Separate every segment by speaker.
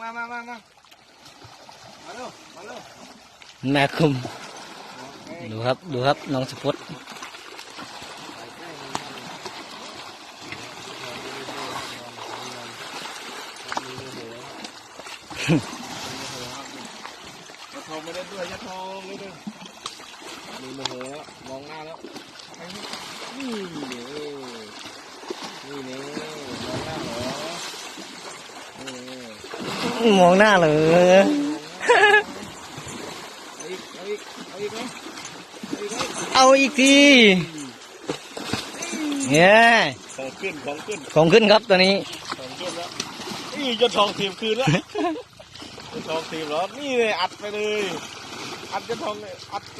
Speaker 1: มามามามามาเร็วมาเร็ว
Speaker 2: แม่คุม
Speaker 1: เอ้ย
Speaker 2: ดูครับ ดูครับ น้องสพุทธ
Speaker 1: ไปใกล้มันมาเลยมีโมโหจะทองไม่ได้ด้วยจะทองไม่ได้มีโมโหแล้วมองหน้าแล้วนี่นี่นี่นี่มองหน้าเหรอนี่
Speaker 2: มองหน้าเลย
Speaker 1: เอาอีกเอาอีกเอาอีกไหมเอาอีกไหม
Speaker 2: เอาอีกทีเนี่ย
Speaker 1: ของขึ้นของขึ้น
Speaker 2: ของขึ้นครับตัวนี้
Speaker 1: ของขึ้นแล้วนี่จะทองทีมคืนแล้วจะทองทีมแล้วนี่เลยอัดไปเลย อัดจะทองเลยอัดไป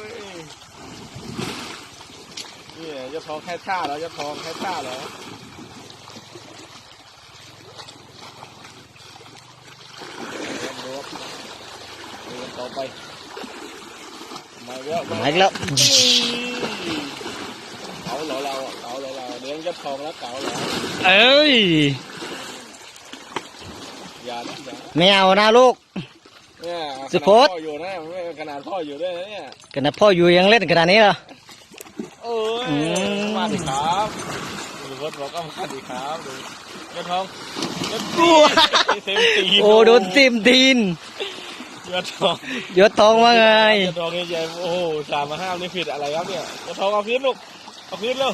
Speaker 1: นี่จะทองแค่ท่าแล้วจะทองแค่ท่าแล้วดูครับดูกัน ต่อไปมาอีกแล้ว
Speaker 2: มาอีกแล้ว
Speaker 1: เก๋าเหรอเราอะเก๋าเหรอเราเลี้ยงจะทองแล้วเก๋าเหรอ
Speaker 2: เอ้ย
Speaker 1: อย่านะอย่า
Speaker 2: ไม่เอานะลูก
Speaker 1: เนี่ย
Speaker 2: สุ
Speaker 1: ข
Speaker 2: พ
Speaker 1: นาด
Speaker 2: จน์
Speaker 1: พ่ออยู่นะไม่ขนาดพ่ออยู่ด้วยนะเนี่ย
Speaker 2: กันนะพ่ออยู่ยังเล่นขนาดนี้เหรอ
Speaker 1: โอ้ย
Speaker 2: อืม
Speaker 1: มาดิครับสุพจน์บอกก็มาดิครับดู เงินทองเงินเต็มตีน
Speaker 2: โอ้โดนติมทีน
Speaker 1: เงินทอง
Speaker 2: ยศทองว่าไง
Speaker 1: เงินทองนี่ใจโอ้โหสามมาห้ามนี่ผิดอะไรครับเนี่ยเงินทองเอาพื้นลูกเอาพื้นเร็ว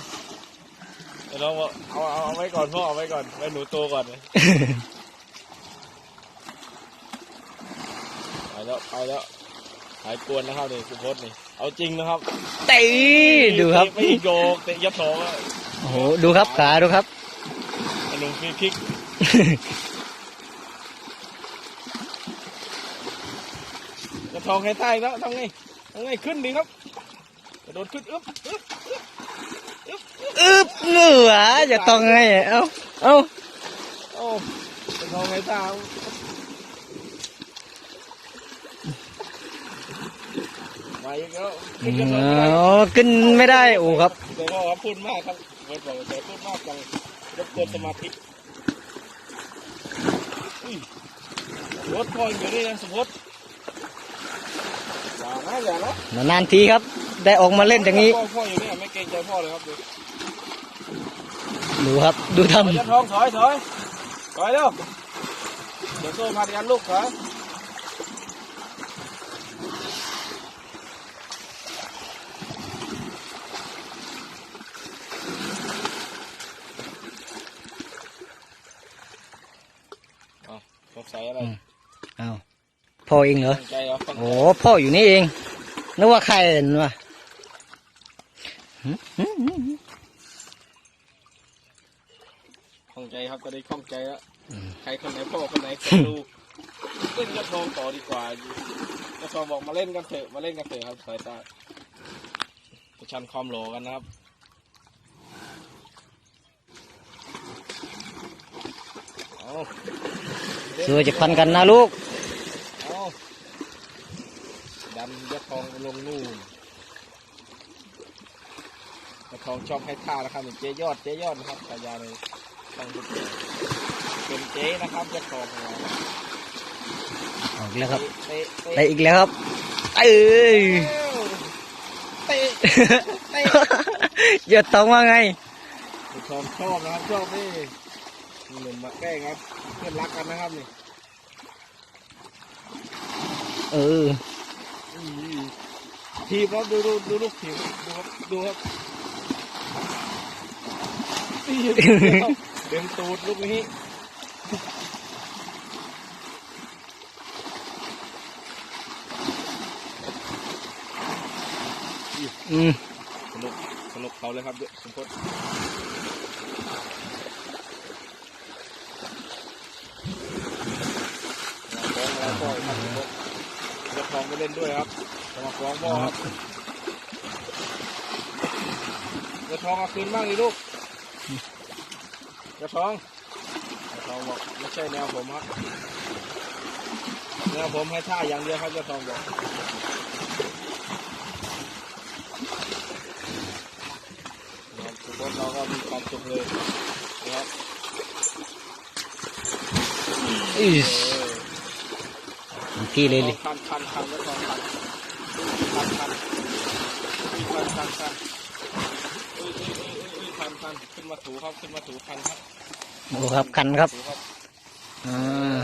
Speaker 1: เงินทองบอกเอาเอาเอาไว้ก่อนพ่อเอาไว้ก่อนไว้หนูโตก่อนเลยไปแล้วไปแล้วหายกวนนะครับนี่สุพจน์นี่เอาจริงนะครับ
Speaker 2: ตีดูครับ
Speaker 1: ไม่โยกเตะยัดท้องอะ
Speaker 2: โอ้โหดูครับขาดูครับ
Speaker 1: ขนมฟรีคิกยัดท้องให้ใต้แล้วทำไงทำไงขึ้นดีครับกระโดดขึ้นอึ๊บอึ๊บ
Speaker 2: อึบเหนือจะต้องไงเอ้าเอ้า
Speaker 1: โอ้ยัดท้องให้ใต้มาอีกแล้วขึ้นยัดท้องไม่ได้
Speaker 2: อ๋อขึ้นไม่ได้โอ้ครับ
Speaker 1: เดี๋ยวพ่อครับพูดมากครับเวิร์ดบอกเดี๋ยวพูดมากจัง รบกวนสมาธิอุ้ยรถพ่ออยู่นี่นะสมมติอย่านะอย่านะ
Speaker 2: นานๆทีครับ ได้ออกมาเล่นอย่างนี้
Speaker 1: พ่อพ่ออยู่นี่ไม่เกรงใจพ่อเลยครับดู
Speaker 2: ดูครับ ดูท
Speaker 1: เอาจะทองถอยถอยถอยเร็วเดี๋ยวโซ่มาเรียนลูกถอย สงสัยอะไรำ
Speaker 2: เอ้าพ่อเองเหรอ
Speaker 1: ตั้งใจเหรอตั้งใจ
Speaker 2: โอ้พ่ออยู่นี่เองนึกว่าใครเห็นวะ
Speaker 1: ข้องใจครับจะได้ข้องใจแล้วใครคนไหนพ่อคนไหนคนดูเล่นกระทองต่อดีกว่ากระทองบอกมาเล่นกันเถอะมาเล่นกันเถอะครับสายตาประชันความหล่อกันนะครับเอา
Speaker 2: เสือจะพันกันนะลูก
Speaker 1: เอาดันยะทองไปลงนู่นยะทองชอบให้ท่านะครับนี่เจ๊ยอดเจ๊ยอดนะครับฉายาเลยช่องทุกคนเป็นเจ๊นะครับยะทองของเรา
Speaker 2: ออกแล้วครับ
Speaker 1: เตะ
Speaker 2: ได้
Speaker 1: เตะ
Speaker 2: อีกแล้วครับเอ้ย
Speaker 1: เตะเตะ
Speaker 2: อย่าต้องว่าไง
Speaker 1: ผู้ชมชอบนะครับชอบนี่ หนุ่มมาแกล้งครับเพื่อนรักกันนะครับนี่
Speaker 2: เออ
Speaker 1: อื้อหือทีมครับดูดูดูลูกทีมดูครับดูครับนี่เต็มตูดลูกนี้
Speaker 2: อืม
Speaker 1: สนุกสนุกเขาเลยครับเดี๋ยวสมพศ มาฟ้องเราพ่อครับสมพศจะทองไม่เล่นด้วยครับจะมาฟ้องพ่อครับจะทองเอาคืนบ้างดิลูกจะทองจะทองบอกไม่ใช่แนวผมครับแนวผมให้ท่าอย่างเดียวครับจะทองบอกนะครับทุกคนเราก็มีความสุขเลยนะครับ
Speaker 2: อิ๊
Speaker 1: เออ
Speaker 2: ที่เลยเลย
Speaker 1: คันคันคันแล้วทองคันคันคันคันคันคันเอ้ยเอ้ยเอ้ยเอ้ยคันคันขึ้นมาถูครับขึ้นมาถูคันครับ
Speaker 2: โอ้ครับคันครับ
Speaker 1: ถูครับ
Speaker 2: อ่า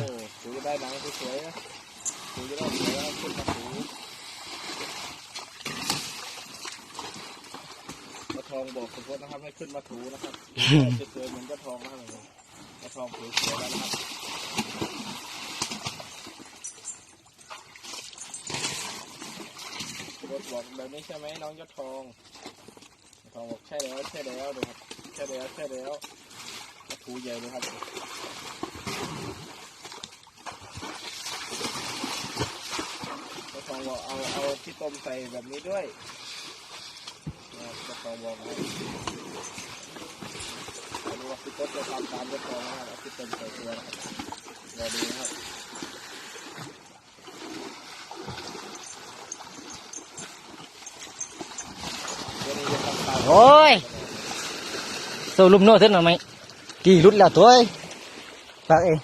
Speaker 1: โอ้ถูจะได้หนังสวยๆนะถูจะได้สวยแล้วขึ้นมาถูกระทองบอกคุณพจน์นะครับให้ขึ้นมาถูนะครับจะสวยเหมือนกระทองมากเลยกระทองสวยๆแล้วนะครับคุณพจน์ บอกแบบนี้ใช่ไหมน้องยศทองทองบอกใช่แล้วใช่แล้วดูครับใช่แล้วใช่แล้วกระถูใหญ่เลยครับกระทองบอกเอาเอาที่ต้มใส่แบบนี้ด้วยนะครับกระทองบอกนะมาดูว่าพี่ต้นจะทำตามกระทองนะครับเอาที่ต้มใส่ตัวนะครับรอดูนะครับเดี๋ยวนี้จะทำตาม
Speaker 2: โอ้ยโซลุมโน่เส้นหน่อยไหมกี่รุดแล้วตัวเอ้ยปากเอง